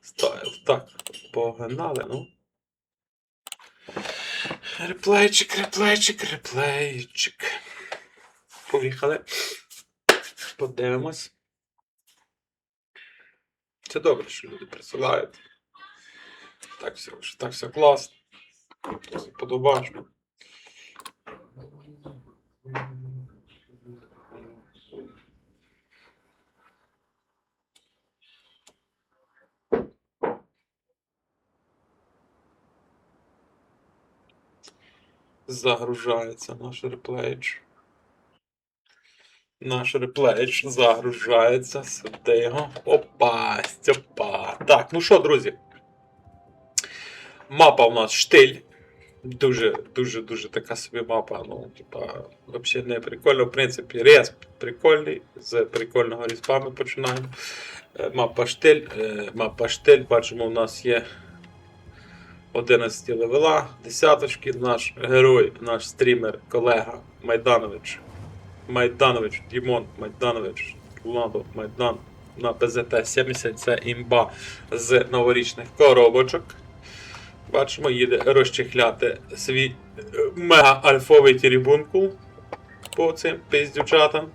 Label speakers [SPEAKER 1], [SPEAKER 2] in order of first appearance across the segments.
[SPEAKER 1] Стайл. Так, погнали, ну. Реплейчик, реплейчик, реплейчик. Поїхали. Подивимось. Це добре, що люди присилають. Так все, так все класно. Все Загружається наш реплейдж. Наш реплейдж загружається сюди його. Опа, степа. Так, ну що, друзі? Мапа у нас штиль. Дуже, дуже, дуже така собі мапа. Ну, типа, взагалі не прикольно. В принципі, рез прикольний. З прикольного різьба ми починаємо. Е, Мапа штиль. е, Мапа штиль. Бачимо, у нас є 11 левела, десяточки, наш герой, наш стрімер, колега Майданович. Майданович, Дімон, Майданович, Владо, Майдан на ПЗТ-70, це імба з новорічних коробочок. Бачимо, їде розчехляти свій е, мега-альфовий тірібункул по цим пиздючатам.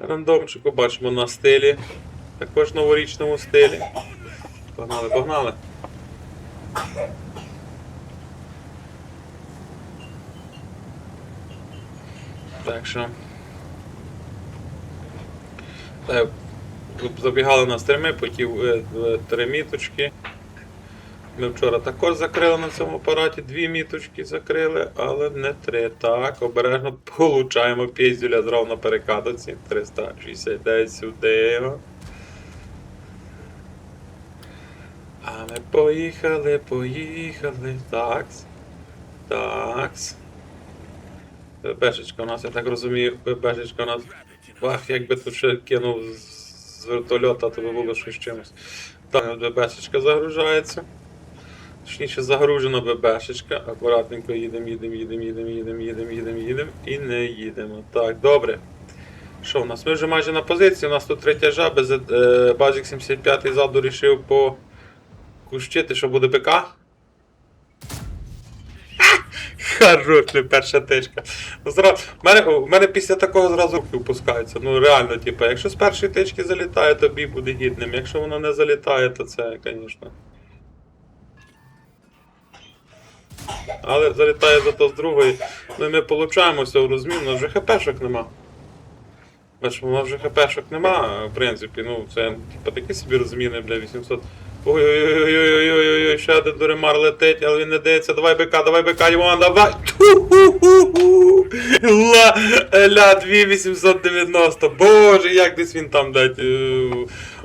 [SPEAKER 1] Рандомчику бачимо на стилі. Також новорічному стилі. Погнали, погнали. Так що. Е, Забігали на стріми, потів е, три міточки. Ми вчора також закрили на цьому апараті, дві міточки закрили, але не три. Так, обережно получаємо піздюля зразу на перекатоці. 369 сюди. Ми поїхали, поїхали. Такс. Такс. ББшечка у нас, я так розумію, ББшечка у нас. Ах, якби тут ще кинув з вертольота, то би було щось чимось. Так, ББшечка загружається. Точніше, загружена ББшечка. Акуратненько їдемо, їдемо, їдемо, їдемо, їдемо, їдемо, їдемо, їдемо і не їдемо. Так, добре. Що в нас? Ми вже майже на позиції, у нас тут третя жаба, е, Базік 75 ззаду рішив по кущити, що буде ПК. Хорош, не перша тичка. Зразу, в, мене, в мене після такого зразу руки впускаються. Ну реально, типу, якщо з першої тички залітає, то бій буде гідним. Якщо воно не залітає, то це, звісно. Але залітає зато з другої. Ну і ми получаємося в розмін, у нас вже хпшок нема. Бачимо, у нас вже хпшок нема, в принципі, ну це типу такі собі розміни, бля, 800. Ой-ой-ой-ой-ой-ой, ще один дуремар летить, але він не дається. Давай БК, давай БК, Іван, давай. Ла, ля, 2890. Боже, як десь він там дать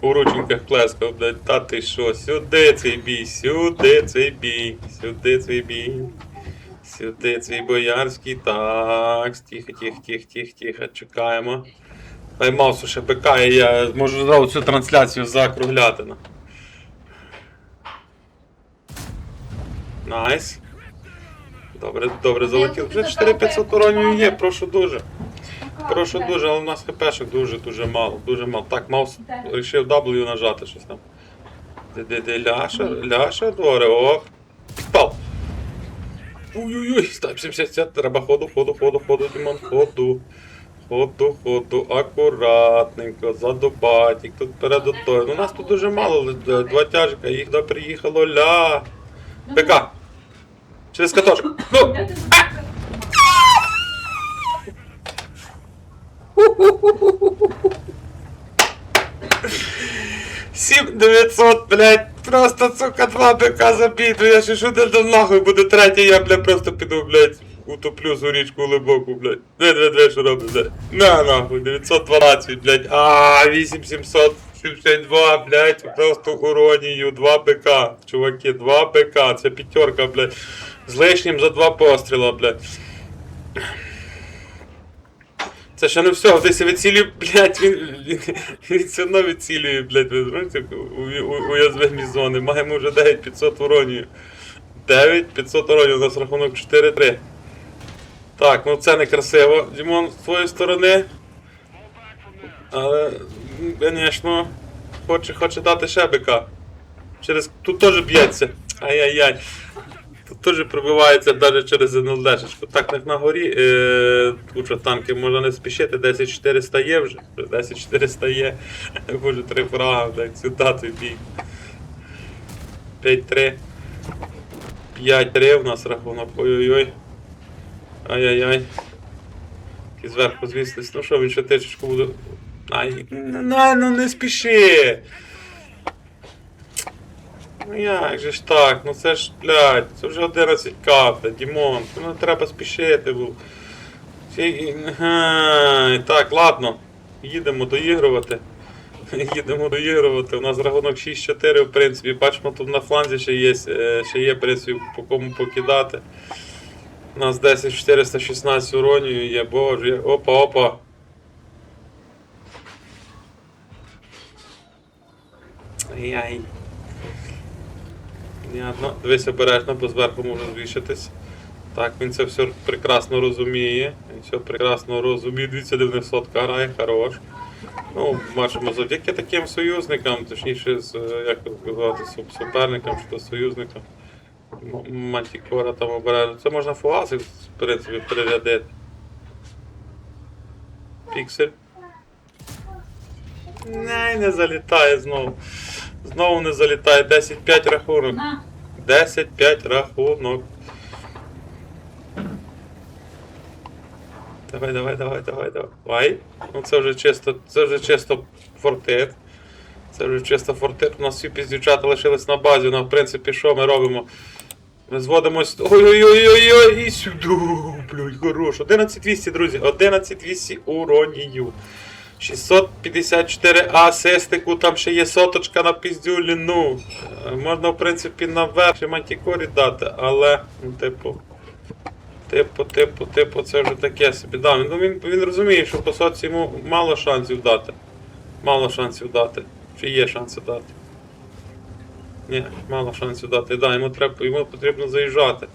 [SPEAKER 1] у рученьках плескав, блядь. Та ти що, сюди цей бій, сюди цей бій, сюди цей бій. Сюди цей боярський. Так, тихо, тихо, тихо, тихо, тихо, чекаємо. Ай маусу ще і я можу зразу цю трансляцію закругляти. Найс. Добре, добре, залетів. Вже 4500 уронів є, прошу дуже. Прошу дуже, але у нас хпшок дуже-дуже мало, дуже мало. Так, маус вирішив W нажати щось там. Де-де-де, ляша, ляша, доре, о. Пал. Ой-ой-ой, став 70, треба ходу, ходу, ходу, ходу, Дімон, ходу. Ходу, ходу, акуратненько, задубатик, тут перед отою. Ну, у нас тут дуже мало, е, два тяжка, їх до приїхало, ля. ПК. Через катошку. Ну! 7900, блядь, просто, сука, два БК забіду, я ще шудель до нахуй буде третій, я, блядь, просто піду, блядь, утоплю зу річку глибоку, блядь. Де, де, де, що робить, блядь. На, нахуй, 912, блядь, а 8772, блядь, просто уронію, 2 БК, чуваки, 2 БК, це п'ятерка, блядь, з лишнім за два постріла, блядь. Це ще не все, десь відцілює, блядь, він, він, він все одно відцілює, блядь, ви знаєте, у, у, зони. Маємо вже 9500 уронів. 9500 уронів, у нас рахунок 4-3. Так, ну це не красиво, Дімон, з твоєї сторони. Але, звісно, хоче, хоче дати ще бика. Через. Тут теж б'ється. Ай-яй-яй. Тут теж пробивається навіть через НЛДшечку. Так, як на горі, е, що танки можна не спішити, 10400 є вже. 10400 є. Боже, три фрага, блядь, сюди той бій. 5-3. 5-3 у нас рахунок. Ой-ой-ой. Ай-яй-яй. І зверху звіслись. Ну що, він ще тичечку буде. Ай, ну, ну не спіши. Ну як же ж так? Ну це ж, блядь, це вже 11 капля, Дімон. Ну треба спішити був. Так, ладно. Їдемо доігрувати. Їдемо доігрувати. У нас рахунок 6-4, в принципі. Бачимо, тут на фланзі ще є, е, ще є в принципі, по кому покидати. У нас 10 416 уронів є, боже. є- Опа, опа. Ай-яй. Понятно. Дивись обережно, бо зверху може звішатись. Так, він це все прекрасно розуміє. Він все прекрасно розуміє. Дивіться, де в грає, хорош. Ну, бачимо, завдяки таким союзникам, точніше, з, як це суперникам чи то союзникам. Мантікора там обережно. Це можна фугаси, в принципі, перерядити. Піксель. Не, не залітає знову. Знову не залітає. 10-5 рахунок. 10-5 рахунок. Давай, давай, давай, давай, давай. Ну це вже чисто, це вже чисто фортит. Це вже чисто фортит. У нас всі піздівчата лишились на базі. Ну, в принципі, що ми робимо? Ми зводимось. Ой-ой-ой-ой-ой! І сюди, блядь, хорош. 11200, друзі. 11200 уронію. 654 асистику, там ще є соточка на піздюлі. Ну, е, можна, в принципі, наверх ще мантікорі дати, але, ну, типу. Типу, типу, типу, це вже таке собі. Да, ну, він, він розуміє, що по соці йому мало шансів дати. Мало шансів дати. Чи є шанси дати? Ні, мало шансів дати. Да, йому, треба, йому потрібно заїжджати.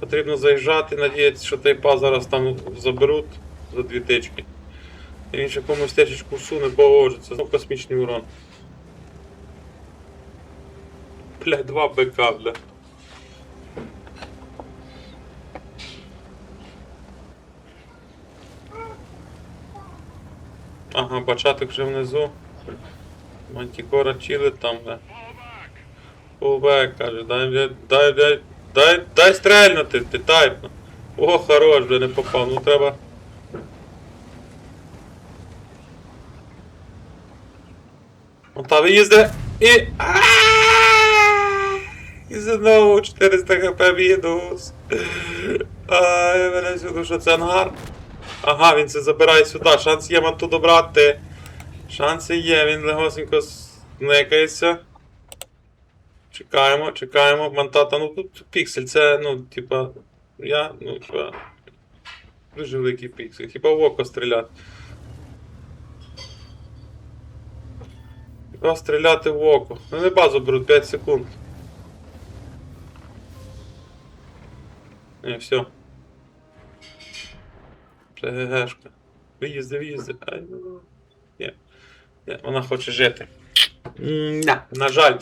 [SPEAKER 1] Потрібно заїжджати, надіятися, що той пас зараз там заберуть за дві тички. Він ще комусь течечку всуне, боже, це космічний урон. Бля, два БК, бля. Ага, бачаток вже внизу. Мантікора чили там, бля. Фулбек, каже, дай, дай, дай, дай, дай, дай стрельнути, ти тайпно. О, хорош, бля, не попав, ну треба. Там їздить і. І знову 400 хп мінус. Ай, мене сюди, що це ангар. Ага, він це забирає сюди. Шанс є манту добрати. Шанси є, він легосенько зникається. Чекаємо, чекаємо. Мантата, ну тут піксель, це, ну, типа. Я, ну, типа. Дуже великий піксель. Хіба в око стріляти. Хіба стріляти в око. Ну не базу беруть 5 секунд. Не, все. Це ГГшка. Виїзди, виїзди. Ай. Ні. Ні, вона хоче жити. М-да. На жаль,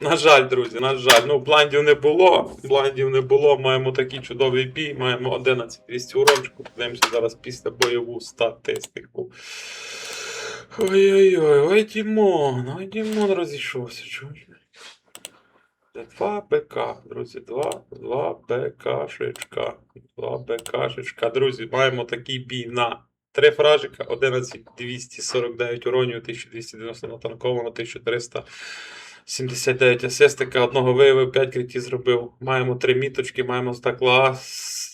[SPEAKER 1] на жаль, друзі, на жаль. Ну, бландів не було. Бландів не було. Маємо такий чудовий бій. Маємо 11 200 урончику. Подивимося зараз після бойову статистику. Ой-ой-ой, ой, Дімон, ой, Дімон розійшовся, чуєш? Два БК, друзі, два, два БКшечка. Два БКшечка. Друзі, маємо такий бій на три фражика, 11 249 уронів, 1290 натанковано, 1379 асистика, одного виявив, 5 критів зробив. Маємо три міточки, маємо за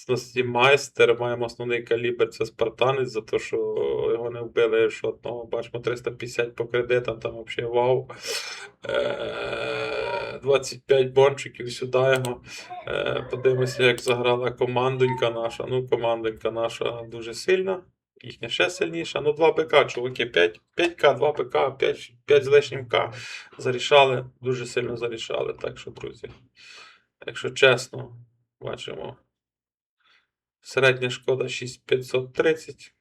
[SPEAKER 1] класності майстер, маємо основний калібр, це спартанець, за те, що його не вбили шотного. Бачимо 350 по кредитам, там взагалі вау. Е, 25 бончиків сюди його. Е, Подивимося, як заграла командонька наша. Ну, командонька наша дуже сильна. Їхня ще сильніша. Ну, 2 БК, чуваки, 5, 5К, 2 БК, 5, 5 з лишнім К. Зарішали, дуже сильно зарішали. Так що, друзі, якщо чесно, бачимо. Середня шкода 6530.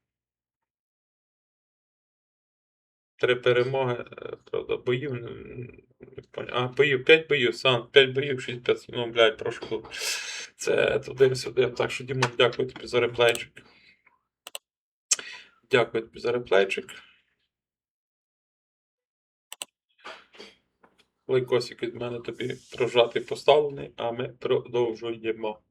[SPEAKER 1] Три перемоги, е, правда, боїв. А, боїв, 5 боїв, сан, 5 боїв, 6 500. Ну, блядь, прошу. Це туди-сюди. Так що, Дімон, дякую тобі за реплейчик. Дякую тобі за реплейчик. Лайкосик від мене тобі прожатий поставлений, а ми продовжуємо.